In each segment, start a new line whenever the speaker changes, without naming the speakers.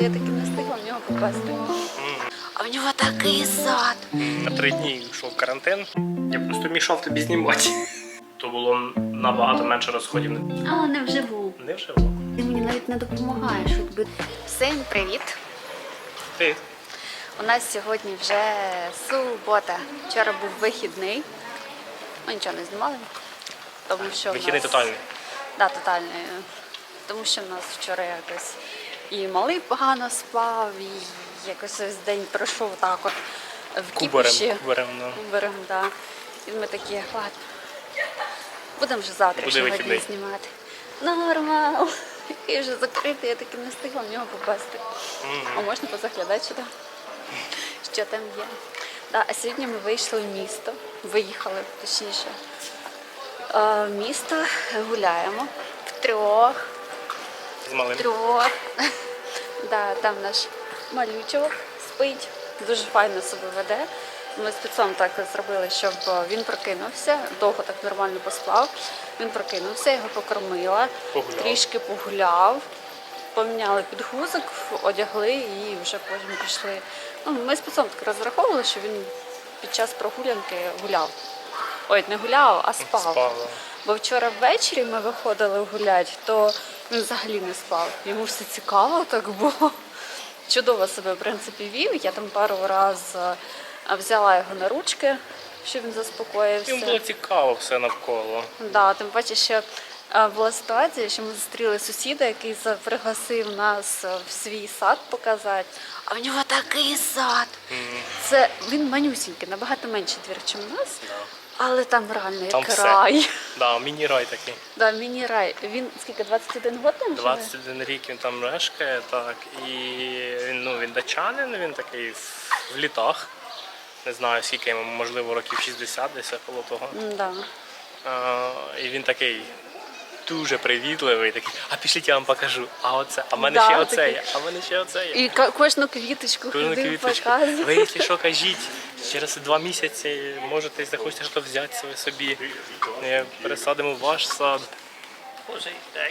Я таки не встигла в нього попасти. А в нього такий зад.
На три дні йшов карантин. Я просто мішав тобі знімати. То було набагато менше розходів.
Але не вживу.
Не вживу.
Ти мені навіть не допомагаєш. Якби... Всім привіт!
Ти
У нас сьогодні вже субота. Вчора був вихідний. Ми нічого не знімали. Тому що
вихідний
нас...
тотальний.
Да, тотальний. Тому що в нас вчора якось і малий погано спав, і якось ось день пройшов так от в кіпіші.
кубарем, ну.
Кубарем, да. І ми такі, ладно. Будемо вже завтра сьогодні знімати. Нормал. І вже закритий, я таки не встигла в нього попасти. А можна позаглядати сюди? Що там є? Да, а сьогодні ми вийшли в місто, виїхали точніше. Е, в місто гуляємо втрьох,
З малим.
трьох. Да, там наш малючок спить, дуже файно себе веде. Ми спецом так зробили, щоб він прокинувся, довго так нормально поспав. Він прокинувся, його покормила,
Погуляв.
трішки погуляв, поміняли підгузок, одягли і вже потім пішли. Ну, ми спецом так розраховували, що він під час прогулянки гуляв. Ой, не гуляв, а спав.
Спав, да.
Бо вчора ввечері ми виходили гуляти, то він взагалі не спав. Йому все цікаво так було. Чудово себе, в принципі, вів. Я там пару разів взяла його на ручки, щоб він заспокоївся.
Їм було цікаво все навколо.
Да, тим паче, що е, була ситуація, що ми зустріли сусіда, який пригласив нас е, в свій сад показати. А в нього такий сад. Це він манюсінький, набагато менший двір, ніж у нас. Але там реально
Там
як
все.
рай.
Да, міні-рай такий.
Да, міні-рай. Він скільки 21 год там живе?
21 рік він там мешкає, так. І він, ну, він дачанин, він такий в, в літах. Не знаю, скільки йому, можливо, років 60 десь около того.
Да.
А, і він такий дуже привітливий, такий, а пішліть я вам покажу. А оце, а в мене
Да,
ще оце
такий.
є, а в мене ще оце є.
І ка- кожну квіточку
Кожну
ходив,
квіточку.
показував.
Ви, якщо що, кажіть, через два місяці можете, захочете щось взяти собі собі. Е, Пересадимо в ваш сад.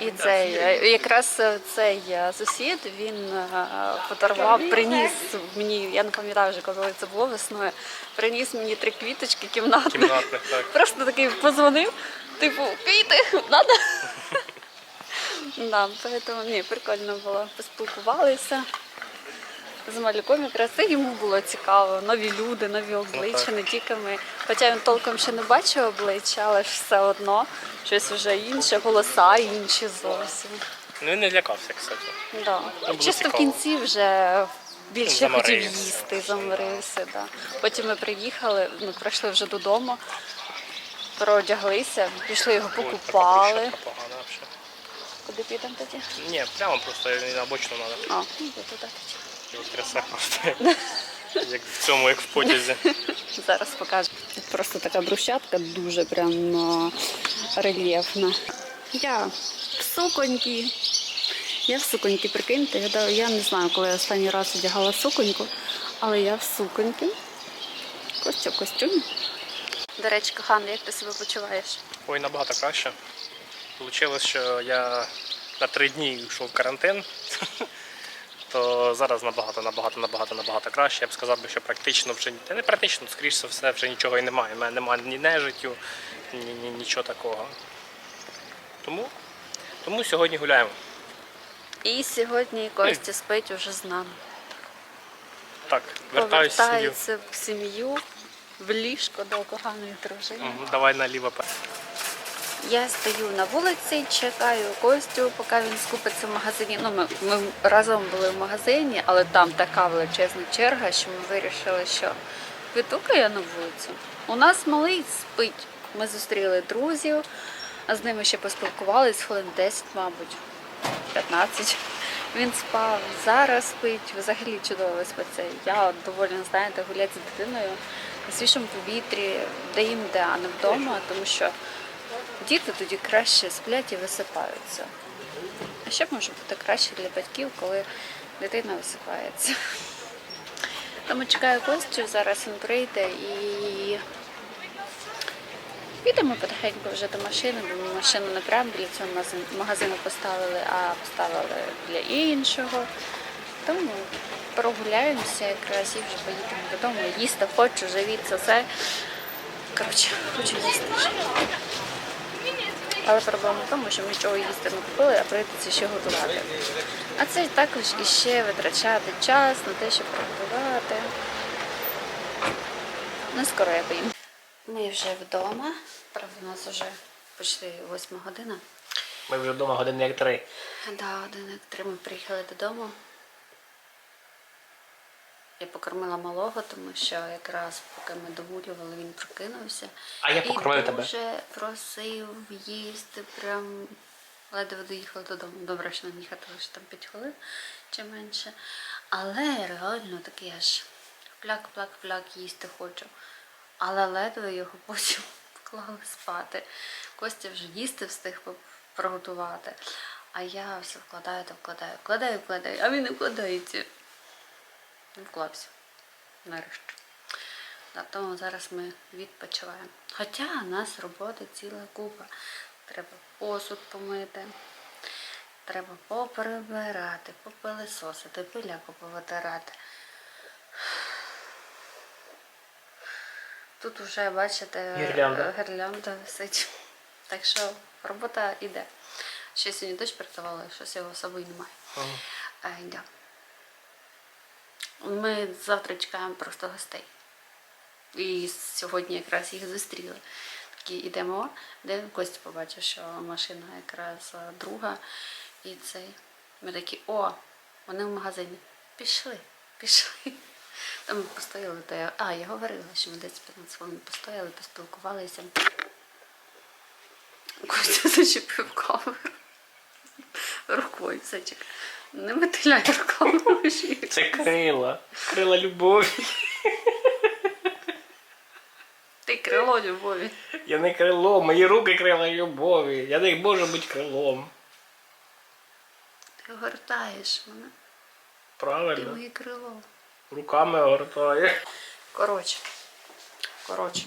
І цей е, якраз е, цей е, сусід він подарував, приніс мені, я не пам'ятаю вже коли це було весною, приніс мені три квіточки кімнатних.
кімнатних, так.
Просто такий позвонив, типу, квіти, надо. Да, поэтому ні, прикольно було. Поспілкувалися з малюком, якраз це йому було цікаво. Нові люди, нові обличчя, не тільки ми. Хоча він толком ще не бачив обличчя, але ж все одно щось вже інше, голоса інші зовсім.
Ну він не лякався, кстати.
Да.
було
Чисто в
цікаво.
кінці вже більше хотів їсти, заморився. Да. Потім ми приїхали, ми прийшли вже додому, проодяглися, пішли його
Ой, така
покупали.
брусчатка погана.
Куди підемо тоді?
Ні, прямо просто на обочину треба.
А, ну, туди тоді.
Трясе просто. Як в цьому, як в потязі.
Зараз покажу. Тут просто така брусчатка дуже прям рельєфна. Я в суконьки. Я в суконьки, прикиньте. Я, я не знаю, коли я останній раз одягала суконьку, але я в суконьки. Костя в костюмі. До речі, коханий, як ти себе почуваєш?
Ой, набагато краще. Получилось, що я на три дні йшов в карантин. То зараз набагато, набагато, набагато, набагато краще. Я б сказав, що практично вже та не практично, скоріш за все, вже нічого і немає. У мене немає ні нежиттю, ні, ні, нічого такого. Тому, тому сьогодні гуляємо.
І сьогодні Костя спить уже з нами.
Так, вертаюсь в.
Повертається в сім'ю, в ліжко до коханої дружини.
Давай наліво. пе-
Я стою на вулиці, чекаю Костю, поки він скупиться в магазині. Ну, ми, ми разом були в магазині, але там така величезна черга, що ми вирішили, що піду-ка я на вулицю. У нас малий спить. Ми зустріли друзів, а з ними ще поспілкувалися хвилин 10, мабуть, 15. Він спав, зараз спить, взагалі чудово виспиться. Я доволі, знаєте, гуляти з дитиною на свіжому повітрі, де їм де, а не вдома, тому що діти тоді краще сплять і висипаються. А що може бути краще для батьків, коли дитина висипається? Тому чекаю Костю, зараз він прийде і підемо потихеньку вже до машини, бо ми машину не прямо біля цього магазину поставили, а поставили біля іншого. Тому прогуляємося якраз і вже поїдемо додому. Їсти хочу, живіт, це все. Коротше, хочу їсти. Але проблема в тому, що ми нічого їсти не купили, а прийдеться ще готувати. А це також іще витрачати час на те, щоб приготувати. Ну, скоро я поїм. Ми вже вдома. Правда, у нас вже почти восьма година.
Ми вже вдома години як три.
Да, один як три ми приїхали додому. Я покормила малого, тому що якраз поки ми догулювали, він прокинувся.
А я покормив тебе.
дуже просив їсти, прям ледве доїхали додому. Добре, що нам їхати лише там 5 хвилин чи менше. Але реально такий аж пляк, пляк, пляк їсти хочу. Але ледве його потім поклали спати. Костя вже їсти встиг приготувати. А я все вкладаю та вкладаю, вкладаю, вкладаю, а він не вкладається. Вклався. Нарешті. Да, тому зараз ми відпочиваємо. Хоча у нас роботи ціла купа. Треба посуд помити, треба поприбирати, попилисосити, пиляку повитирати. Тут вже, бачите,
Гірлянда.
гірлянда висить. Так що робота йде. Ще сьогодні дощ працювала, щось його собою немає. Е, да. Ми завтра чекаємо просто гостей. І сьогодні якраз їх зустріли. Такі йдемо, де Костя побачив, що машина якраз друга. І цей. Ми такі, о, вони в магазині. Пішли, пішли. Там ми постояли, то я. А, я говорила, що ми десь 15 хвилин постояли, поспілкувалися. Костя зачепив камеру. Рукою, Сечик. Не метиляй руками.
Це крила. Крила любові.
Ти крило любові.
Я не крило, мої руки крила любові. Я не можу бути крилом.
Ти огортаєш мене. Ти
Правильно.
моє крило.
Руками огортає.
Коротше. Коротше.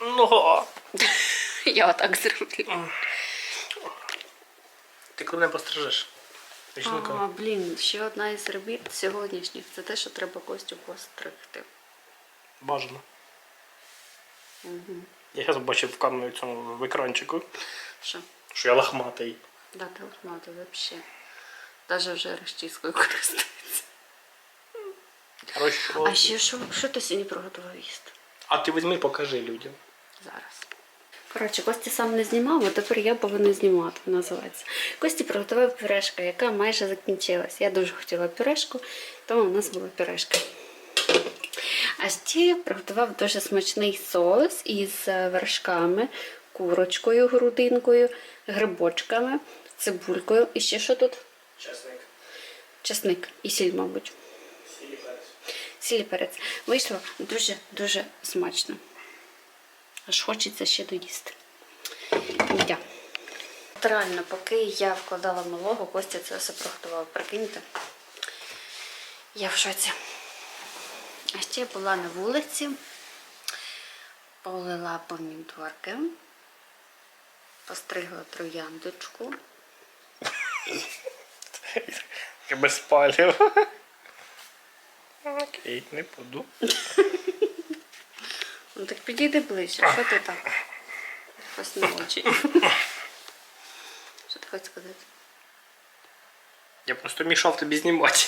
Ну.
Я отак зроблю.
Ти коли не пострижеш?
А, блін, ще одна із робіт сьогоднішніх це те, що треба Костю постригти.
Бажано.
Угу.
Я зараз бачив в камері цьому в екранчику,
Що?
що я лохматий.
Да, ти мати взагалі. Даже вже розчіскою користується.
Коротше,
А ще що, що ти сьогодні приготував їсти?
а ти візьми, покажи людям.
Зараз. Коротше, Костя сам не знімав, а тепер я повинна знімати, називається. Кості приготував пюрешку, яка майже закінчилась. Я дуже хотіла пюрешку, тому у нас була пюрешка. А ще приготував дуже смачний соус із е, вершками, курочкою, грудинкою, грибочками, цибулькою. І ще що тут?
Чесник.
Чесник і сіль, мабуть. Сіль і перець. Вийшло дуже-дуже смачно. Аж хочеться ще доїсти. Я. Реально, поки я вкладала малого, Костя це все приготував. Прикиньте. Я в шоці. А ще я була на вулиці, полила помідорки, постригла трояндочку.
Я без палів. Окей, не буду.
Ну так підійди ближче, що ти так? Якось на очі. Що ти хочеш сказати?
Я просто мішав тобі знімати.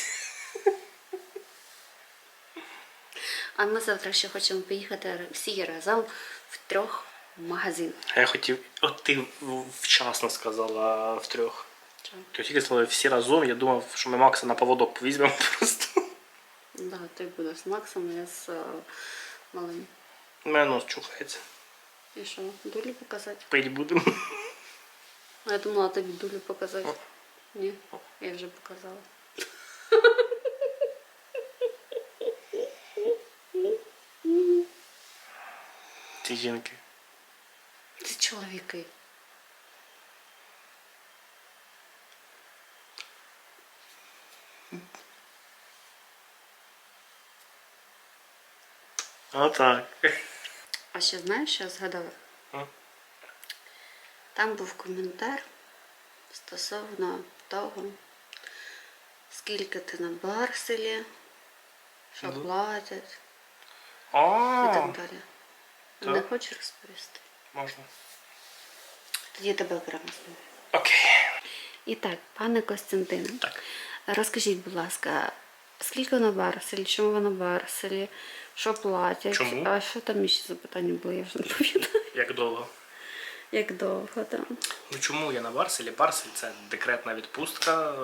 А ми завтра ще хочемо поїхати всі разом в трьох магазин.
А я хотів, от ти вчасно сказала в трьох. Ти тільки сказали всі разом, я думав, що ми Макса на поводок візьмемо просто.
Да, ти будеш з Максом, я з е, малим.
У мене нос чухається.
І що, дулю показати?
Пить будемо.
А я думала тобі дулю показати. Ні, я вже показала.
Ці жінки.
Це чоловіки.
Отак.
А ще знаєш, що я згадала?
А?
Там був коментар стосовно того, скільки ти на Барселі, що
Ну.
платять і
А,
так далі.
так.
Не хочеш розповісти?
можна.
Тоді тебе окремо зніму.
Окей.
І так, пане Костянтине,
Так.
розкажіть, будь ласка, скільки на Барселі, чому ви на Барселі, що платять?
Чому?
А що там ще запитання були, я вже не пам'ятаю.
Як довго?
Як довго там?
Ну чому я на Барселі? Барсель це декретна відпустка.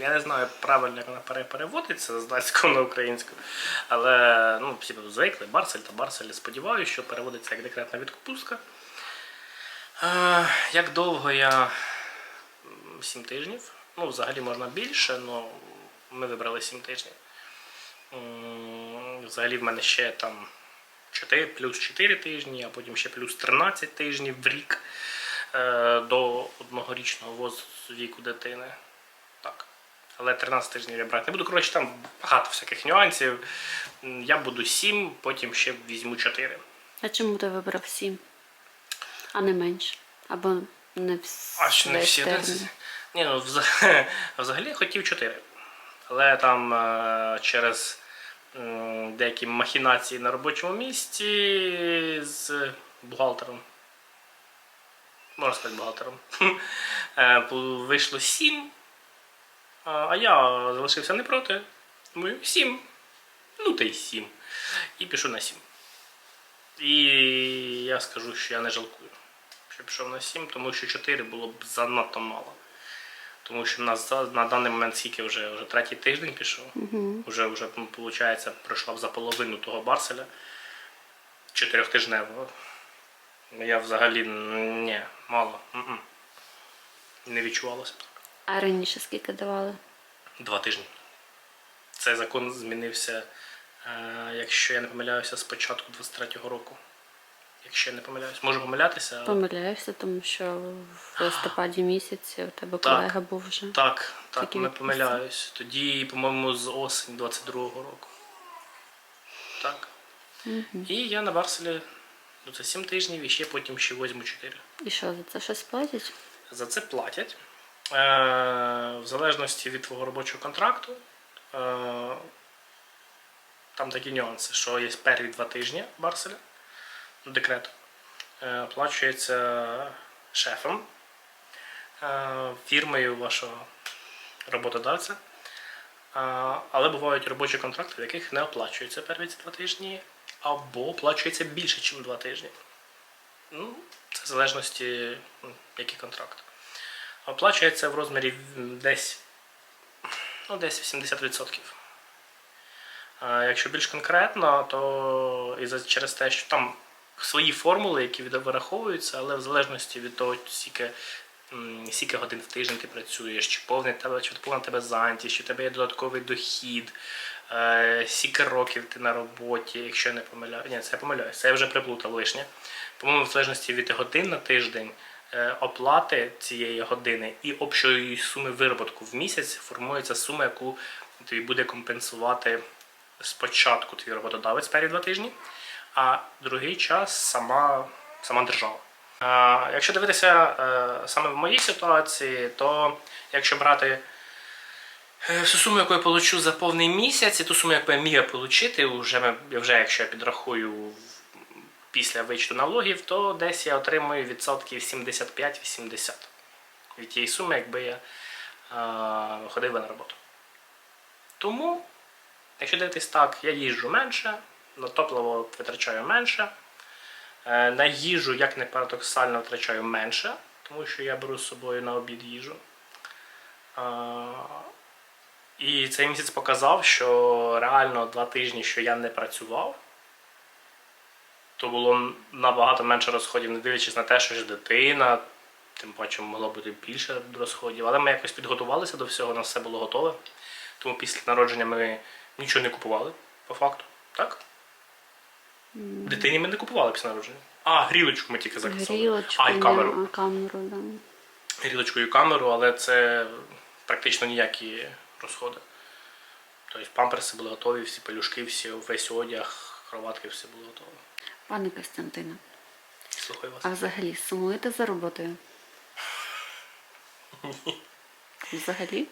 Я не знаю правильно, як вона пере- переводиться з датського на українську. Але ну, всі тут звикли, Барсель та Барсель. Сподіваюся, що переводиться як декретна відпустка. Е, як довго я? Сім тижнів. Ну, взагалі можна більше, але ми вибрали сім тижнів. Взагалі в мене ще там 4, плюс 4 тижні, а потім ще плюс 13 тижнів в рік е, до одногорічного віку дитини. Так. Але 13 тижнів я брати не буду. Коротше, там багато всяких нюансів. Я буду 7, потім ще візьму 4.
А чому ти вибрав сім, а не менше? Або не всі?
А що не всі Ні, ну взагалі, взагалі я хотів 4. Але там е, через деякі махінації на робочому місці з бухгалтером. Можна сказати бухгалтером. е, Вийшло 7. А я залишився не проти. Думаю, 7. Ну та й 7. І пішов на 7. І я скажу, що я не жалкую що пішов на 7, тому що 4 було б занадто мало. Тому що за- на даний момент скільки вже, вже третій тиждень пішов.
Угу.
Вже, вже виходить, пройшла б за половину того Барселя чотирьохтижневого. Я взагалі ні, мало. М-м. Не відчувалося.
А раніше скільки давали?
Два тижні. Цей закон змінився, е, якщо я не помиляюся, з початку 23-го року. Якщо я не помиляюсь, можу помилятися. але-
Помиляюся, тому що в листопаді місяці у тебе
Так.
колега був вже.
Так, так,
Тільки
не помиляюсь. Тоді, по-моєму, з осені 22-го року. Так.
Мгм.
І я на Барселі ну, це 7 тижнів і ще потім ще возьму 4.
І що, за це щось платять?
За це платять. Е, в залежності від твого робочого контракту. Е, там такі нюанси, що є перві два тижні Барселя, декрету. Е, оплачується шефом, е, фірмою вашого роботодавця. Але бувають робочі контракти, в яких не оплачуються перві ці два тижні, або оплачується більше, ніж два тижні. Ну, це в залежності, ну, який контракт. Оплачується в розмірі десь, ну, десь 80%. А якщо більш конкретно, то і через те, що там свої формули, які вираховуються, але в залежності від того, скільки, скільки годин в тиждень ти працюєш, чи повний тебе, чи повна тебе зайнятість, чи в тебе є додатковий дохід, е, скільки років ти на роботі, якщо не помиляю. Ні, це я помиляюсь, це я вже приплутав лишнє. По-моєму, в залежності від годин на тиждень е, оплати цієї години і общої суми вироботку в місяць формується сума, яку тобі буде компенсувати спочатку твій роботодавець перші два тижні, а другий час сама, сама держава. А, якщо дивитися е, саме в моїй ситуації, то якщо брати е, всю суму, яку я получу за повний місяць, і ту суму, яку я міг отримати, вже, вже якщо я підрахую після вичту налогів, то десь я отримую відсотків 75-80 від тієї суми, якби я е, ходив на роботу. Тому, якщо дивитись так, я їжджу менше, на топливо витрачаю менше, е, на їжу, як не парадоксально, витрачаю менше, тому що я беру з собою на обід їжу. Е, і цей місяць показав, що реально два тижні, що я не працював, то було набагато менше розходів, не дивлячись на те, що ж дитина, тим паче могло бути більше розходів. Але ми якось підготувалися до всього, у нас все було готове. Тому після народження ми нічого не купували, по факту. Так? Дитині ми не купували після народження. А, грілочку ми тільки заказали.
Грілочку,
А, і камеру.
а, камеру, да.
Грілочку і камеру, але це практично ніякі розходи. Тобто памперси були готові, всі пелюшки, всі, весь одяг, кроватки, все було готово.
Пане Костянтине,
Слухаю вас.
а взагалі сумуєте за роботою? Взагалі?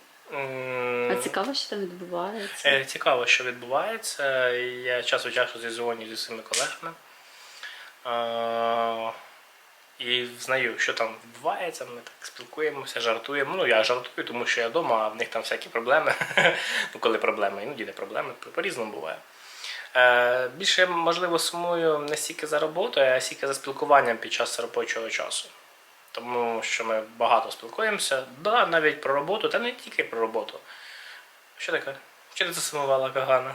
А цікаво, що там відбувається.
Е, Цікаво, що відбувається. Я час від часу зізвонюю зі своїми колегами. І знаю, що там відбувається. Ми так спілкуємося, жартуємо. Ну, я жартую, тому що я вдома, а в них там всякі проблеми. ну, коли проблеми, іноді не проблеми, по-різному буває. Е, Більше, можливо, сумую не стільки за роботою, а стільки за спілкуванням під час робочого часу. Тому що ми багато спілкуємося, да, навіть про роботу, та не тільки про роботу. Що таке? Чи ти засумувала Кагана?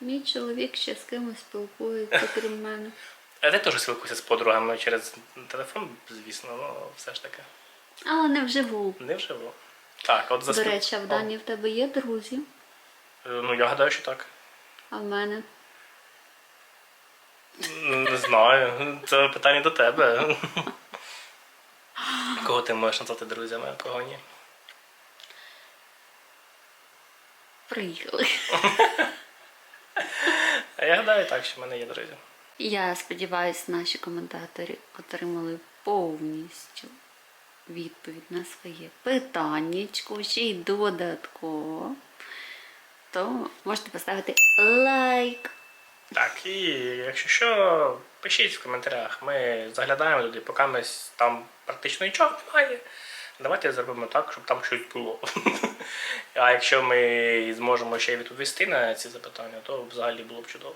Мій чоловік ще з кимось спілкується, крім мене.
А ти теж спілкуюся з подругами через телефон, звісно, ну все ж таки.
Але не вживу.
Не вживу. Так, от за
До
спіл-
речі, а в Дані в тебе є друзі,
е, Ну, я гадаю, що так.
а в мене.
Не знаю. Це питання до тебе. Кого ти можеш назвати друзями, а кого ні?
Приїхали.
А я гадаю так, що в мене є друзі.
Я сподіваюся, наші коментаторі отримали повністю відповідь на своє питаннячко, ще й додатково. То можете поставити лайк.
Так, і якщо що, пишіть в коментарях. Ми заглядаємо туди, поки ми там практично нічого немає. Давайте зробимо так, щоб там щось було. А якщо ми зможемо ще й відповісти на ці запитання, то взагалі було б чудово.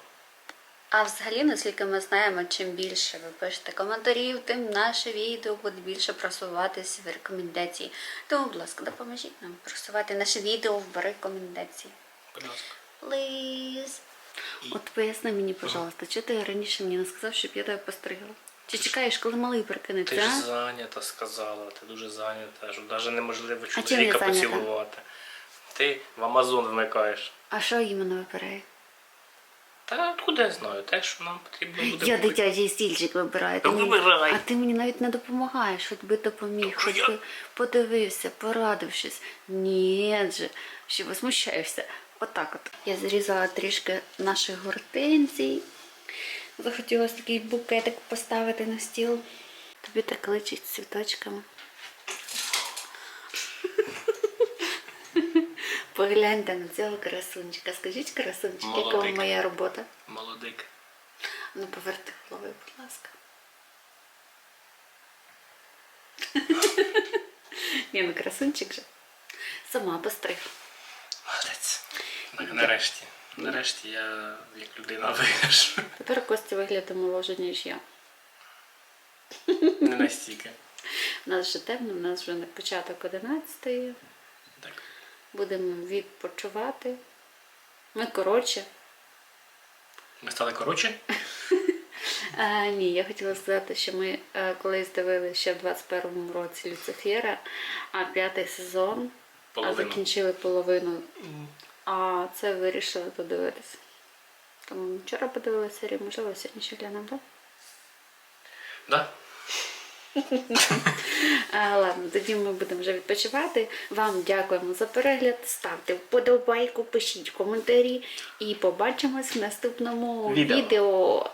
А взагалі, наскільки ми знаємо, чим більше ви пишете коментарів, тим наше відео буде більше просуватися в рекомендації. Тому, будь ласка, допоможіть нам просувати наше відео в рекомендації.
Будь ласка.
Please. От поясни мені, пожалуйста, чого ти раніше мені не сказав, щоб я тебе постригла? Чи чекаєш, коли малий
Ти
прикинеться?
ж
а?
зайнята сказала, ти дуже зайнята, що навіть неможливо
чим я
чоловіка
зайнята?
поцілувати. Ти в Амазон вмикаєш.
А що іменно вибирає?
Та откуда я знаю? Те, що нам потрібно буде.
Я
купити.
дитячий стільчик вибираю.
Та
Ти мені-
вибирай.
А ти мені навіть не допомагаєш, хоч би допоміг,
Та що
хоч
я-
би подивився, порадившись. Ні же, що возмущаєшся. Отак от. Я зрізала трішки наших гортензій. Захотілося такий букетик поставити на стіл. Тобі так личить з цвіточками. Погляньте на цього красунчика. Скажіть, красунчик, яка моя робота?
Молодик.
Ну, поверти головою, будь ласка. Ні, ну красунчик же. Сама постриг.
Нарешті. Нарешті я як людина вигляджу.
Тепер Костя виглядає моложе, ніж я.
Не настільки.
У нас вже темно, у нас вже на початок 11
Так.
Будемо відпочивати. Ми коротше.
Ми стали коротше.
А, ні, я хотіла сказати, що ми е, колись дивилися ще в 21-му році Люцифера, а п'ятий сезон, а
Половину.
закінчили половину А це вирішили подивитися. Тому вчора подивилася серію, можливо, сьогодні ще глянемо, так?
Да?
А, ладно, тоді ми будемо вже відпочивати. Вам дякуємо за перегляд. Ставте вподобайку, пишіть коментарі і побачимось в наступному відео.